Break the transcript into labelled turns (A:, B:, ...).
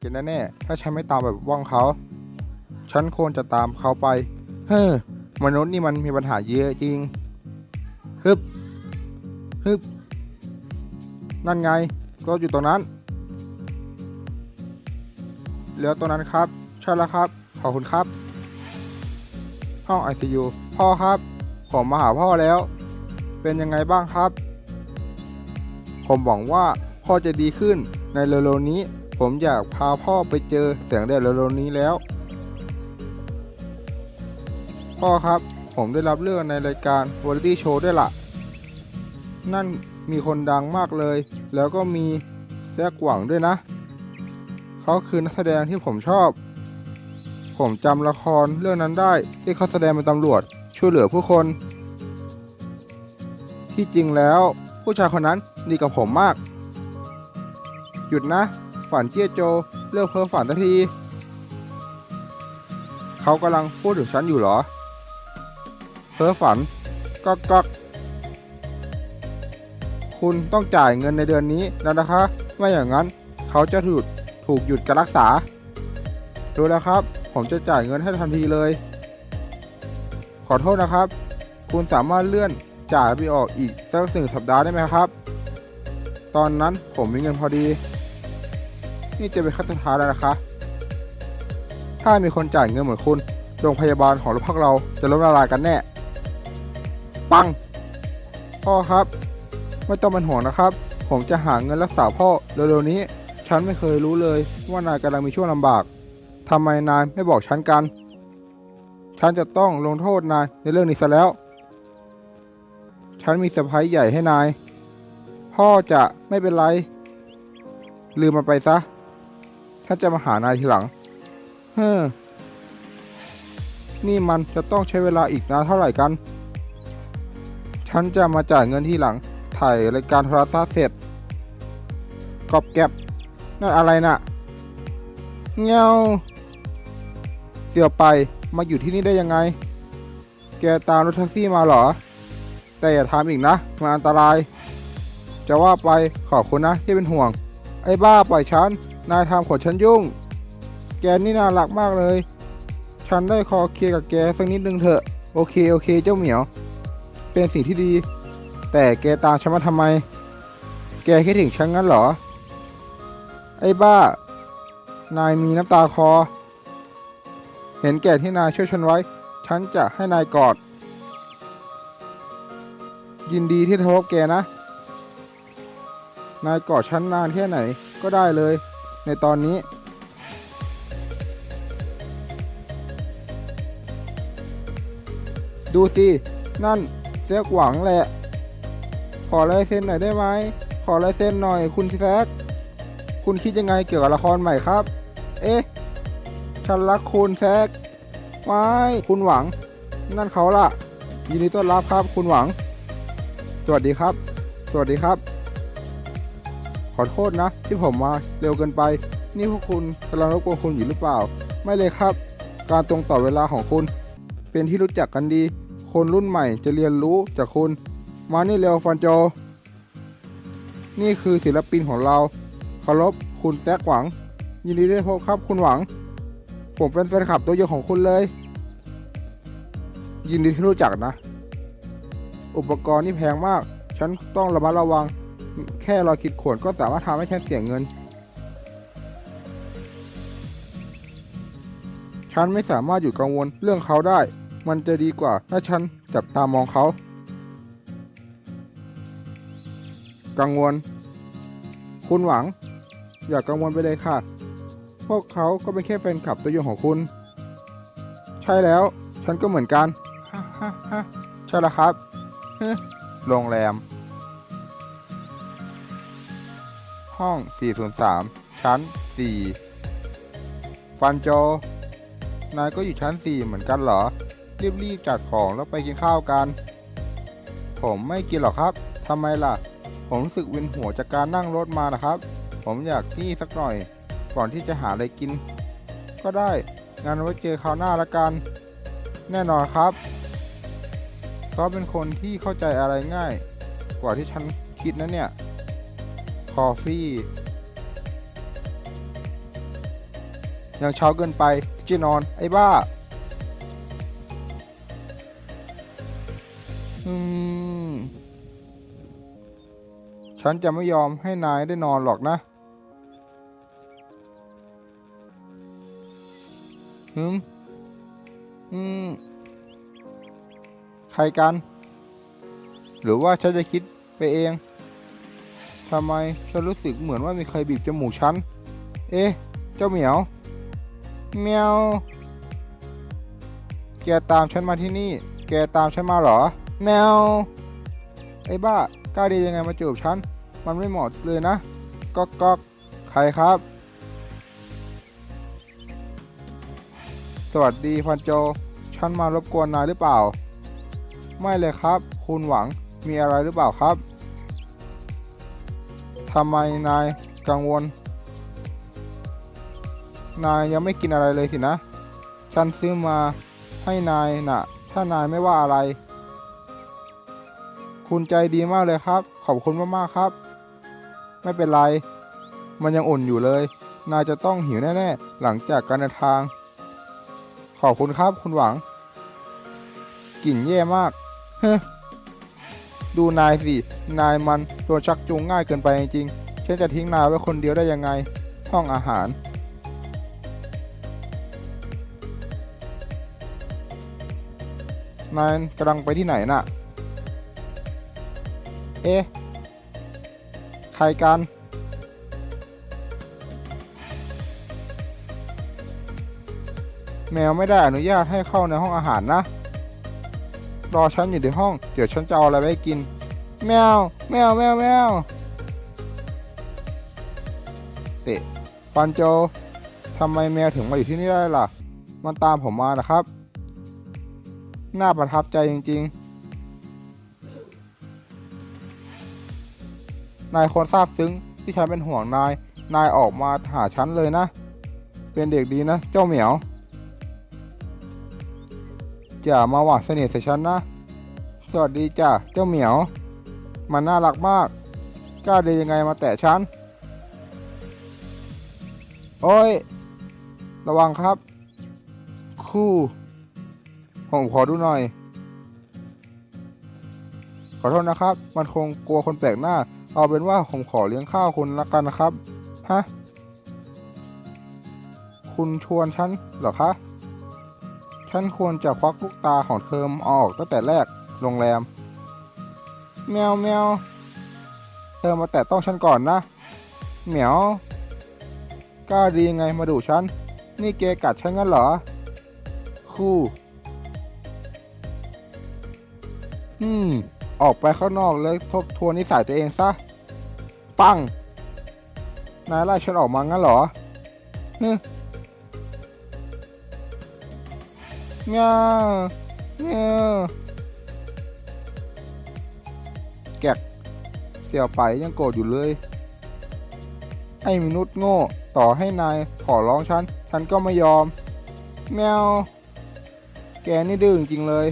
A: กินแน่ๆถ้าฉันไม่ตามไปปกป้องเขา ฉันควรจะตามเขาไป เฮ้อ มนุษย์นี่มันมีปัญหาเยอะจริง ฮึบ ฮึบ นั่นไง ก็อยู่ตรงนั้นเหลือตรงนั้นครับ ใช่แล้วครับ ขอบคุณครับ ห้อง ICU พ่อครับ ผมมาหาพ่อแล้ว เป็นยังไงบ้างครับ ผมหวังว่าพ่อจะดีขึ้นในเร็วๆนี้ ผมอยากพาพ่อไปเจอแสงแดดเร็วๆนี้แล้ว พ่อครับผมได้รับเลือกในรายการวาไรตี้โชว์ด้วยล่ะ นั่นมีคนดังมากเลย แล้วก็มีแซกหวังด้วยนะ เขาคือนักแสดงที่ผมชอบ ผมจำละครเรื่องนั้นได้ที่เขาแสดงเป็นตำรวจช่วยเหลือผู้คน ที่จริงแล้ว ผู้ชายคนนั้นดีกับผมมาก หยุดนะ ฝันเจี้ยโจ เลิกเพ้อฝันสักที เขากำลังพูดถึงฉันอยู่เหรอ เพ้อฝันก๊อกก๊อกคุณต้องจ่ายเงินในเดือนนี้แล้วนะคะ ไม่อย่างนั้นเขาจะถูกถูกหยุดการรักษาดูแล้วครับ ผมจะจ่ายเงินให้ทันทีเลย ขอโทษนะครับ คุณสามารถเลื่อนจ่ายไปออกอีกสักหนึ่งสัปดาห์ได้ไหมครับ ตอนนั้นผมมีเงินพอดี นี่จะเป็นขั้นสุดท้ายแล้วนะคะ ถ้ามีคนจ่ายเงินเหมือนคุณโรงพยาบาลของพวกเราจะล้มละลายกันแน่ ปัง พ่อครับ ไม่ต้องเป็นห่วงนะครับ ผมจะหาเงินรักษาพ่อเร็วๆนี้ ฉันไม่เคยรู้เลยว่านายกำลังมีช่วงลำบากทำไมนายไม่บอกฉันกัน ฉันจะต้องลงโทษนายในเรื่องนี้ซะแล้ว ฉันมีเซอร์ไพรส์ใหญ่ให้นาย พ่อจะไม่เป็นไร ลืมมันไปซะ ฉันจะมาหานายทีหลัง เฮ้อ นี่มันจะต้องใช้เวลาอีกนานเท่าไหร่กัน ฉันจะมาจ่ายเงินที่หลัง ถ่ายรายการโทรทัศน์เสร็จกอบแก็บนั่นอะไรน่ะ เงาเสี่ยวไปมาอยู่ที่นี่ได้ยังไง แกตามรถแท็กซี่มาเหรอ แต่อย่าทำอีกนะ มันอันตราย จะว่าไปขอบคุณนะที่เป็นห่วง อ้บ้าปล่อยฉัน นายทำขนฉันยุ่ง แกนี่น่ารักมากเลย ฉันได้คอเคลียร์กับแกสักนิดนึงเถอะ โอเคโอเคเจ้าเหมียว เป็นสิ่งที่ดี แต่แกตามฉันมาทำไม แกคิดถึงฉันงั้นเหรอ ไอ้บ้า นายมีน้ำตาคอ เห็นแก่ที่นายช่วยฉันไว้ ฉันจะให้นายกอด ยินดีที่ทพบแกนะ นายกอดฉันนานแค่ไหนก็ได้เลย ในตอนนี้ ดูสิ นั่นเสียกหวังแหละ ขอลายเซ็นหน่อยได้ไหม ขอลายเซ็นหน่อยคุณแซกคุณคิดยังไงเกี่ยวกับละครใหม่ครับ เอ๊ะ ฉันรักคุณแซกไม่คุณหวัง นั่นเขาล่ะ ยินดีต้อนรับครับคุณหวัง สวัสดีครับ สวัสดีครับ อโทษนะ ที่ผมมาเร็วเกินไป นี่พวกคุณกำลังรบกวนคุณอยู่หรือเปล่า ไม่เลยครับ การตรงต่อเวลาของคุณ เป็นที่รู้จักกันดี คนรุ่นใหม่จะเรียนรู้จากคุณ มานี่เร็วฟันโจ นี่คือศิลปินของเราเคารพคุณแซกหวัง ยินดีได้พบครับคุณหวัง ผมเป็นแฟนคลับตัวยงของคุณเลย ยินดีที่รู้จักนะ อุปกรณ์นี่แพงมาก ฉันต้องระมัดระวัง แค่รอยขีดข่วนก็สามารถทำให้ฉันเสียเงิน ฉันไม่สามารถอยู่กังวลเรื่องเขาได้ มันจะดีกว่าถ้าฉันจับตามองเขา กังวล คุณหวัง อย่ากังวลไปเลยค่ะ พวกเขาก็เป็นแค่แฟนคลับตัวยงของคุณ ใช่แล้ว ฉันก็เหมือนกัน ใช่แล้วครับโรงแรม ห้อง 403 ชั้น 4 ฟันโจ นายก็อยู่ชั้น 4 เหมือนกันเหรอ รีบๆจัดของแล้วไปกินข้าวกัน ผมไม่กินหรอกครับ ทำไมล่ะ ผมรู้สึกเวียนหัวจากการนั่งรถมานะครับ ผมอยากที่สักหน่อย ก่อนที่จะหาอะไรกิน ก็ได้งานไว้เจอคราวหน้าละกัน แน่นอนครับเขาเป็นคนที่เข้าใจอะไรง่าย กว่าที่ฉันคิดนะเนี่ย คอฟฟี่ ยังเช้าเกินไปที่จะนอน ไอ้บ้า อืม ฉันจะไม่ยอมให้นายได้นอนหรอกนะฮึมอืม ใครกัน หรือว่าฉันจะคิดไปเอง ทำไมฉันรู้สึกเหมือนว่ามีใครบีบจมูกฉัน เอ๊ะ เจ้าเหมียวเมียวแกตามฉันมาที่นี่ แกตามฉันมาเหรอ แมว ไอ้บ้ากล้าดียังไงมาจูบฉัน มันไม่เหมาะเลยนะก๊อกก๊อกใครครับ สวัสดีพันโจ ฉันมารบกวนนายหรือเปล่า ไม่เลยครับ คุณหวัง มีอะไรหรือเปล่าครับ ทำไมนายกังวล นายยังไม่กินอะไรเลยสินะ ฉันซื้อมาให้นายน่ะ ถ้านายไม่ว่าอะไร คุณใจดีมากเลยครับ ขอบคุณมากๆครับ ไม่เป็นไร มันยังอุ่นอยู่เลย นายจะต้องหิวแน่ๆ หลังจากการเดินทาง ขอบคุณครับคุณหวัง กลิ่นแย่มาก เฮ้ ดูนายสินายมันโดนชักจูงง่ายเกินไปจริงๆฉันจะทิ้งนายไว้คนเดียวได้ยังไง ห้องอาหาร นายกำลังไปที่ไหนน่ะ เอ๊ะ ใครกันแมวไม่ได้อนุญาตให้เข้าในห้องอาหารนะ รอฉันอยู่ในห้อง เดี๋ยวฉันจะเอาอะไรไว้กิน แมว แมว แมว แมว เตะปันโจทำไมแมวถึงมาอยู่ที่นี่ได้ล่ะ มันตามผมมานะครับ น่าประทับใจจริง ๆ นายคนซาบซึ้งที่ฉันเป็นห่วงนาย นายออกมาหาฉันเลยนะ เป็นเด็กดีนะ เจ้าเหมียว อย่ามาหวานเสน่ห์ใส่ฉันนะ สวัสดีจ้ะเจ้าเหมียว มันน่ารักมาก กล้าได้ยังไงมาแตะฉัน โอ้ย ระวังครับ คู่ ผมขอดูหน่อย ขอโทษนะครับ มันคงกลัวคนแปลกหน้า เอาเป็นว่าผมขอเลี้ยงข้าวคุณละกันนะครับ ฮะ คุณชวนฉันเหรอคะ ฉันควรจะควักลูกตาของเธอออกตั้งแต่แรกโรงแรม แมวแมวเธอมาแตะต้องฉันก่อนนะ เหมียวกล้าดีไงมาดูฉัน นี่เกกัดฉันงั้นเหรอ คู่ อืม ออกไปข้างนอกแล้วทบทวนนิสัยตัวเองซะ ปัง นายไล่ฉันออกมางั้นเหรอฮึ เงี้ยเงี้ยแกกเสี่ยวไปยังโกรธอยู่เลย ไอ้มนุษย์โง่ ต่อให้นายขอร้องฉัน ฉันก็ไม่ยอม แมว แกนี่ดื้อจริงเลย